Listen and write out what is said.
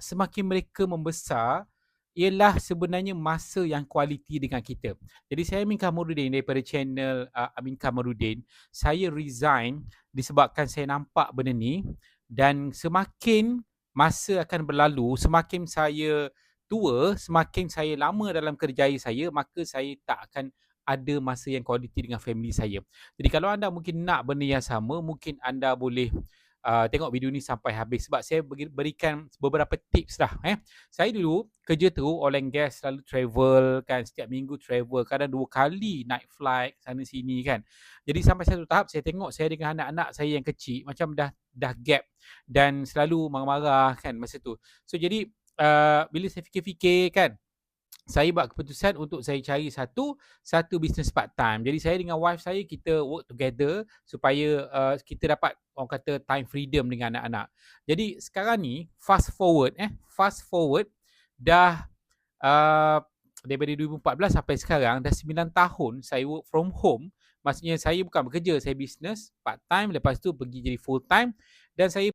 semakin mereka membesar ialah sebenarnya masa yang kualiti dengan kita. Jadi saya Amin Kamarudin daripada channel uh, Amin Kamarudin, saya resign disebabkan saya nampak benda ni dan semakin masa akan berlalu, semakin saya tua, semakin saya lama dalam kerjaya saya, maka saya tak akan ada masa yang kualiti dengan family saya. Jadi kalau anda mungkin nak benda yang sama, mungkin anda boleh uh, tengok video ni sampai habis sebab saya berikan beberapa tips lah eh. Saya dulu kerja tu oil and gas selalu travel kan setiap minggu travel kadang dua kali night flight sana sini kan. Jadi sampai satu tahap saya tengok saya dengan anak-anak saya yang kecil macam dah dah gap dan selalu marah-marah kan masa tu. So jadi uh, bila saya fikir-fikir kan saya buat keputusan untuk saya cari satu satu business part time. Jadi saya dengan wife saya kita work together supaya uh, kita dapat orang kata time freedom dengan anak-anak. Jadi sekarang ni fast forward eh fast forward dah uh, daripada 2014 sampai sekarang dah 9 tahun saya work from home. Maksudnya saya bukan bekerja, saya business part time lepas tu pergi jadi full time dan saya